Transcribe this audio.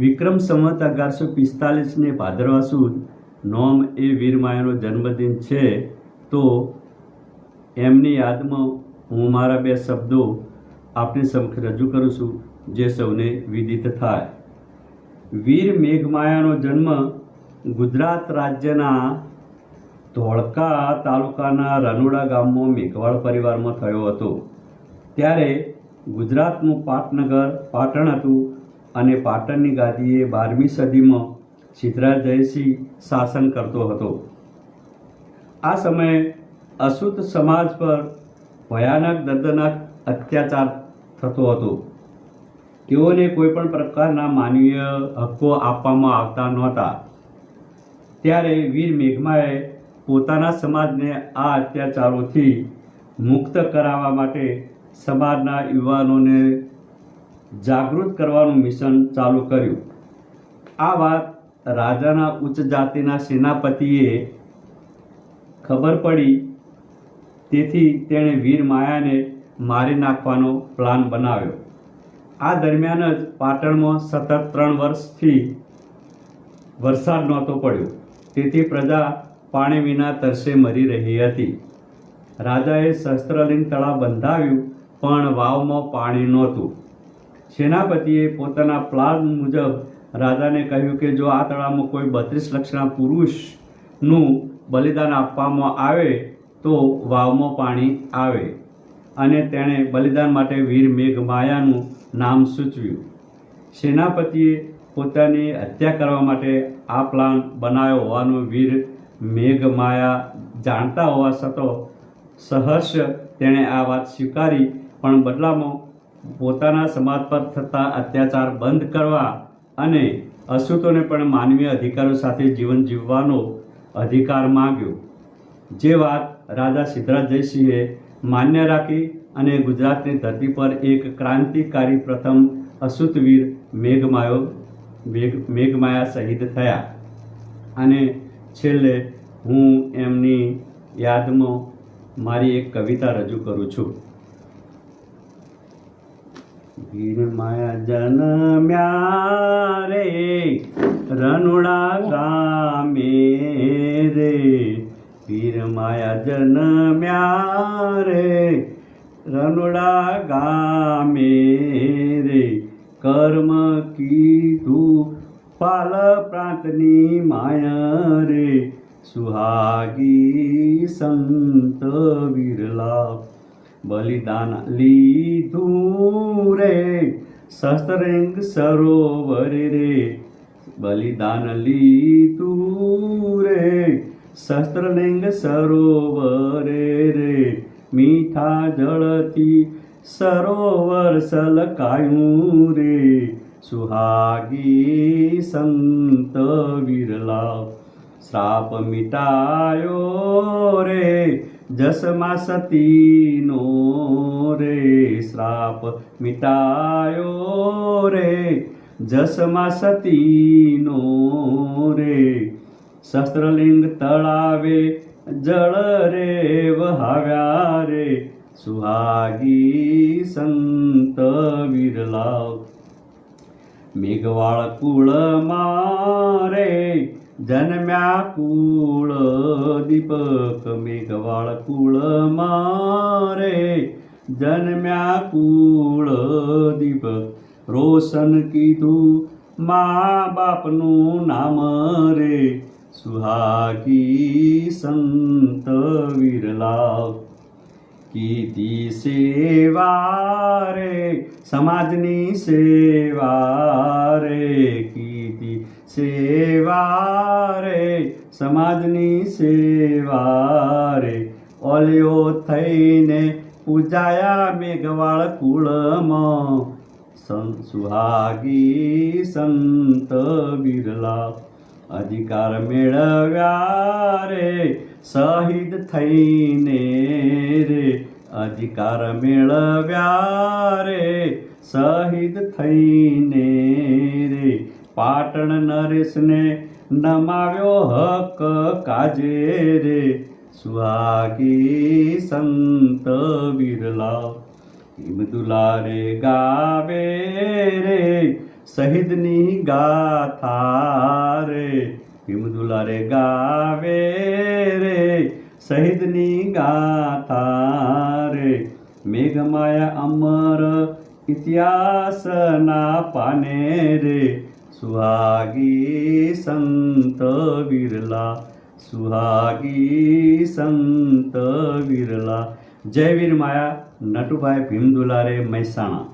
વિક્રમ સંવત અગિયારસો પિસ્તાલીસને ભાદરવા સુદ નોમ એ વીરમાયાનો જન્મદિન છે, તો એમની યાદમાં હું મારા બે શબ્દો આપની સમક્ષ રજૂ કરું છું, જે સૌને વિદિત થાય. વીર મેઘમાયાનો જન્મ ગુજરાત રાજ્યના ધોળકા તાલુકાના રનોડા ગામમાં મેઘવાળ પરિવારમાં થયો હતો. ત્યારે ગુજરાતનું પાટનગર, પાટણ હતું અને પાટણની ગાદીએ બારમી સદીમાં સિદ્ધરાજ જયસિંહ શાસન કરતો હતો. આ સમયે અશુદ્ધ સમાજ પર ભયાનક, દર્દનાક અત્યાચાર થતો હતો. તેઓને કોઈ પણ પ્રકારના માનવીય હક્કો આપવામાં આવતા નહોતા. ત્યારે વીર મેઘમાએ પોતાના સમાજને આ અત્યાચારોથી મુક્ત કરાવવા માટે સમાજના યુવાનોને જાગૃત કરવાનું મિશન ચાલુ કર્યું. આ વાત રાજાના ઉચ્ચ જાતિના સેનાપતિએ ખબર પડી. તેથી તેણે વીર માયાને મારી નાખવાનો પ્લાન બનાવ્યો. આ દરમિયાન જ પાટણમાં સતત ત્રણ વર્ષથી વરસાદ નહોતો પડ્યો. તેથી પ્રજા પાણી વિના તરસે મરી રહી હતી. રાજાએ શસ્ત્રલિંગ તળાવ બંધાવ્યું, પણ વાવમાં પાણી નહોતું. સેનાપતિએ પોતાના પ્લાન મુજબ રાજાને કહ્યું કે જો આ તળાવમાં કોઈ બત્રીસ લક્ષના પુરુષનું બલિદાન આપવામાં આવે તો વાવમાં પાણી આવે. અને તેણે બલિદાન માટે વીર મેઘમાયાનું નામ સૂચવ્યું. સેનાપતિએ પોતાની હત્યા કરવા માટે આ પ્લાન બનાવ્યો હોવાનું વીર મેઘમાયા જાણતા હોવા છતાં સહર્ષ તેણે આ વાત સ્વીકારી, પણ બદલામાં પોતાના સમાજ પર થતા અત્યાચાર બંધ કરવા અને અસૂતોને પણ માનવીય અધિકારો સાથે જીવન જીવવાનો અધિકાર માંગ્યો. જે વાત રાજા સિદ્ધરાજ જયસિંહે માન્ય રાખી અને ગુજરાતની ધરતી પર એક ક્રાંતિકારી પ્રથમ અસુતવીર મેઘમાયો, મેઘ, મેઘમાયા શહીદ થયા. અને છેલ્લે હું એમની યાદમાં મારી એક કવિતા રજૂ કરું છું. વીર માયા જન્મ્યા રે, રનુડા ગામે રે. વીર માયા જન્મ્યા રે, રનુડા ગામે રે. કર્મ કીધું પાલ પ્રાંતની માયા રે. સુહાગી સંત વિરલા બલિદાન લીધું રે. સસ્તરંગ સરોવર રે. બલિદાન લીધું રે. શસ્ત્રલિંગ સરોવર રે. મીઠા જળથી સરોવર સલકાયું રે. સુહાગી સંત વિરલા, શ્રાપ મિટાયો રે. જસમાં સતીનો રે, શ્રાપ મિટાયો રે. જસમાં સતીનો રે, શસ્ત્રલિંગ તળાવે જળ રે, વહાવ્યા રે. સુહાગી સંત વિરલા, મેઘવાળ કુળ મારે જન્મ્યા કુળ, દીપક મેઘવાળ કુળ મારે. જન્મ્યા કુળ, દીપક, રોશન કીધું મા બાપનું નામ રે. સુહાગી સંત વિરલા કીધી સેવા રે, સમાજની સેવા રે. કીધી સેવા રે સમાજની સેવા રે ઓલિયો થઈને પૂજાયા મેઘવાળ કુળમાં. સુહાગી, સંત બિરલા. અધિકાર મેળવ્યા રે, શહીદ થઈને રે. અધિકાર મેળવ્યા રે, શહીદ થઈને પાટણ નરેશને નમાવ્યો હક કાજે રે. સુહાગી સંત બિરલા હિમદુલા રે ગાવે રે, શહીદની ગાથા રે. ભીમ દુલારે ગાવે રે, શહીદની ગાથા રે. મેઘમાયા અમર ઇતિહાસના પાને રે. સુહાગી સંત વિરલા સુહાગી સંત વિરલા જય વીર માયા નટુભાઈ ભીમ દુલારે મહેસાણા